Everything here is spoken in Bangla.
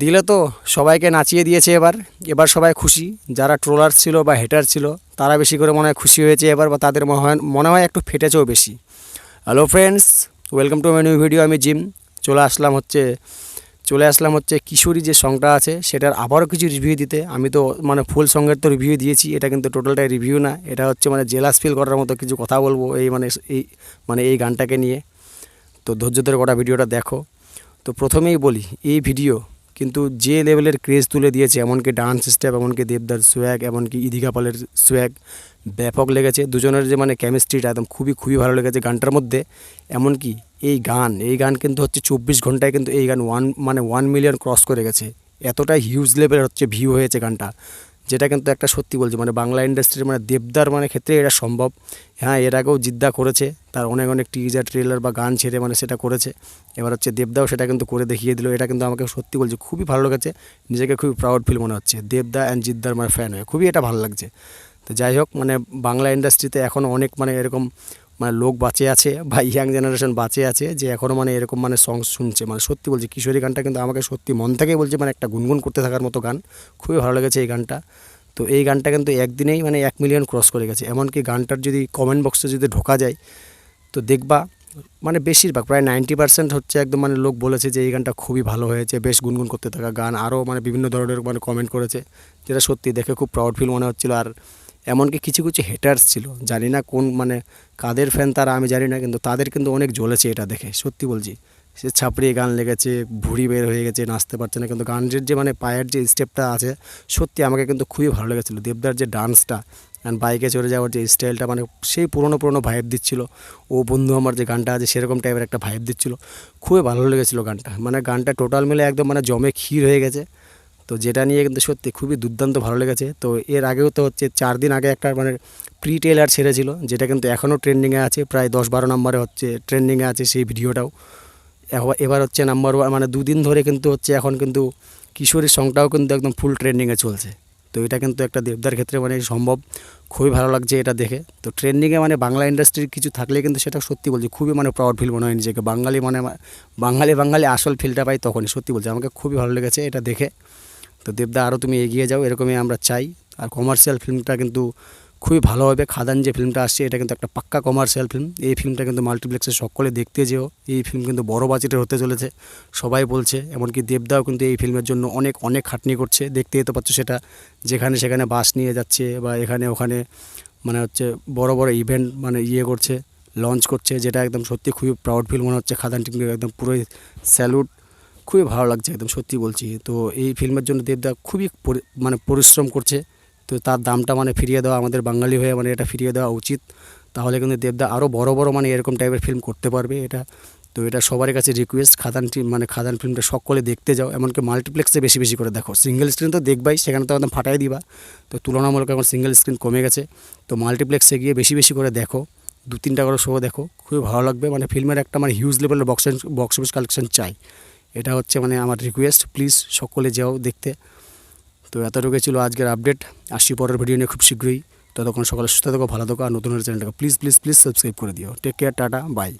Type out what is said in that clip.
দিলে তো সবাইকে নাচিয়ে দিয়েছে এবার। এবার সবাই খুশি। যারা ট্রোলার ছিল বা হেটার ছিল, তারা বেশি করে মনে হয় খুশি হয়েছে এবার বা তাদের মনে হয় মনে হয় একটু ফেটেছেও বেশি। Hello friends welcome to my new video আমি জিম। চলে আসলাম হচ্ছে চলে আসলাম হচ্ছে কিশোরী যে সংটা আছে, সেটার আবারও কিছু রিভিউ দিতে। আমি তো মানে ফুল সঙ্গের তো রিভিউ দিয়েছি, এটা কিন্তু টোটালটাই রিভিউ না। এটা হচ্ছে মানে জেলাস ফিল করার মতো কিছু কথা বলব এই মানে এই মানে এই গানটাকে নিয়ে। তো ধৈর্য ধরে গোটা ভিডিওটা দেখো। তো প্রথমেই বলি, এই ভিডিও কিন্তু যে লেভেলের ক্রেজ তুলে দিয়েছে, এমনকি ডান্স স্টেপ এমনকি দেবদার সোয়াগ এমনকি ইদিকা পালের সোয়াগ ব্যাপক লেগেছে। দুজনের যে মানে কেমিস্ট্রিটা একদম খুবই খুবই ভালো লেগেছে গানটার মধ্যে। এমনকি এই গান এই গান কিন্তু হচ্ছে চব্বিশ ঘন্টায় কিন্তু এই গান ওয়ান মানে ওয়ান মিলিয়ন ক্রস করে গেছে। এতটাই হিউজ লেভেলের হচ্ছে ভিউ হয়েছে গানটা। যেটা কিন্তু একটা সত্যি বলছে মানে বাংলা ইন্ডাস্ট্রির মানে দেবদার মানে ক্ষেত্রে এটা সম্ভব। হ্যাঁ এর আগেও জিদ্দা করেছে, তার অনেক অনেক টিজার ট্রেলার বা গান ছেড়ে মানে সেটা করেছে। এবার হচ্ছে দেবদাও সেটা কিন্তু করে দেখিয়ে দিল, এটা কিন্তু আমাকে সত্যি বলছে খুবই ভালো লেগেছে, নিজেকে খুবই প্রাউড ফিল মনে হচ্ছে। দেবদা অ্যান্ড জিদ্দার মানে ফ্যান হয়ে, খুবই এটা ভালো লাগছে। তো যাই হোক মানে বাংলা ইন্ডাস্ট্রিতে এখন অনেক মানে এরকম মানে লোক বাঁচে আছে বা ইয়াং জেনারেশন বাঁচে আছে যে এখনও মানে এরকম মানে সং শুনছে। মানে সত্যি বলছি, কিশোরী গানটা কিন্তু আমাকে সত্যি মন থেকেই বলছে মানে একটা গুনগুন করতে থাকার মতো গান। খুবই ভালো লেগেছে এই গানটা। তো এই গানটা কিন্তু একদিনেই মানে এক মিলিয়ন ক্রস করে গেছে। এমনকি গানটার যদি কমেন্ট বক্সে যদি ঢোকা যায়, তো দেখবা মানে বেশিরভাগ প্রায় নাইনটি পার্সেন্ট হচ্ছে একদম মানে লোক বলেছে যে এই গানটা খুবই ভালো হয়েছে, বেশ গুনগুন করতে থাকা গান। আরও মানে বিভিন্ন ধরনের মানে কমেন্ট করেছে, যেটা সত্যি দেখে খুব প্রাউড ফিল মনে হচ্ছিল। আর এমনকি কিছু কিছু হেটার্স ছিল, জানি না কোন মানে কাদের ফ্যান তারা আমি জানি না, কিন্তু তাদের কিন্তু অনেক জ্বলেছে এটা দেখে, সত্যি বলছি। সে ছাপড়িয়ে গান লেগেছে, ভুড়ি বের হয়ে গেছে, নাচতে পারছে না, কিন্তু গানের যে মানে পায়ের যে স্টেপটা আছে, সত্যি আমাকে কিন্তু খুবই ভালো লেগেছিলো। দেবদার যে ডান্সটা অ্যান্ড বাইকে চড়ে যাওয়ার যে স্টাইলটা মানে সেই পুরনো পুরনো ভাইব দিচ্ছিল। ও বন্ধু আমার যে গানটা আছে, সেরকম টাইপের একটা ভাইব দিচ্ছিল। খুবই ভালো লেগেছিলো গানটা। মানে গানটা টোটাল মিলে একদম মানে জমে ক্ষীর হয়ে গেছে। তো যেটা নিয়ে কিন্তু সত্যি খুবই দুর্দান্ত ভালো লেগেছে। তো এর আগেও তো হচ্ছে চার দিন আগে একটা মানে প্রি টেলার ছেড়েছিল, যেটা কিন্তু এখনও ট্রেন্ডিংয়ে আছে, প্রায় দশ বারো নম্বরে হচ্ছে ট্রেন্ডিংয়ে আছে সেই ভিডিওটাও। এবার- হচ্ছে নাম্বার ওয়ান মানে দুদিন ধরে কিন্তু হচ্ছে এখন কিন্তু কিশোরীর সংটাও কিন্তু একদম ফুল ট্রেন্ডিংয়ে চলছে। তো এটা কিন্তু একটা দেবদার ক্ষেত্রে মানে সম্ভব, খুবই ভালো লাগছে এটা দেখে। তো ট্রেন্ডিংয়ে মানে বাংলা ইন্ডাস্ট্রির কিছু থাকলে কিন্তু সেটা সত্যি বলছি, খুবই মানে প্রাউড ফিল মনে হয় নিজেকে। বাঙালি মানে বাঙালি বাঙালি আসল ফিলটা পাই তখনই, সত্যি বলছি। আমাকে খুবই ভালো লেগেছে এটা দেখে। তো দেবদা আরও তুমি এগিয়ে যাও, এরকমই আমরা চাই। আর কমার্শিয়াল ফিল্মটা কিন্তু খুবই ভালো হবে। খাদান যে ফিল্মটা আসছে, এটা কিন্তু একটা পাক্কা কমার্শিয়াল ফিল্ম এই ফিল্মটা কিন্তু মাল্টিপ্লেক্সে সকলে দেখতে যেও। এই ফিল্ম কিন্তু বড় বাজেটের হতে চলেছে, সবাই বলছে। এমনকি দেবদাও কিন্তু এই ফিল্মের জন্য অনেক অনেক খাটনি করছে। দেখতে যেতে পাচ্ছ সেটা, যেখানে সেখানে বাস নিয়ে যাচ্ছে বা এখানে ওখানে মানে হচ্ছে বড় বড় ইভেন্ট মানে ইয়ে করছে লঞ্চ করছে, যেটা একদম সত্যি খুবই প্রাউড ফিল মনে হচ্ছে। খাদান টিমকে একদম পুরোই স্যালুট খুবই ভালো লাগছে একদম সত্যি বলছি। তো এই ফিল্মের জন্য দেবদা খুবই মানে পরিশ্রম করছে। তো তার দামটা মানে ফিরিয়ে দেওয়া আমাদের বাঙালি হয়ে মানে এটা ফিরিয়ে দেওয়া উচিত। তাহলে কিন্তু দেবদা আরও বড় বড় মানে এরকম টাইপের ফিল্ম করতে পারবে এটা। তো এটা সবার কাছে রিকোয়েস্ট খাদান মানে খাদান ফিল্মটা সকলে দেখতে যাও। এমনকি মাল্টিপ্লেক্সে বেশি বেশি করে দেখো। সিঙ্গেল স্ক্রিন তো দেখবাই, সেখানে তো একদম ফাটাই দিবা। তো তুলনামূলক এখন সিঙ্গেল স্ক্রিন কমে গেছে। তো মাল্টিপ্লেক্সে গিয়ে বেশি বেশি করে দেখো। দু তিনটা করে শো দেখো। খুবই ভালো লাগবে। মানে ফিল্মের একটা মানে হিউজ লেভেলের বক্স বক্স অফিস কালেকশন চাই। এটা হচ্ছে মানে আমার রিকোয়েস্ট প্লিজ সকলে যাও দেখতে। তো এতটুকু ছিল আজকের আপডেট আসছি পরের ভিডিও নিয়ে খুব শীঘ্রই। ততক্ষণ সকালে সুস্থ থাকো, ভালো থাকো, আর নতুন চ্যানেলটাকে প্লিজ প্লিজ প্লিজ সাবস্ক্রাইব করে দিও। Take care tata bye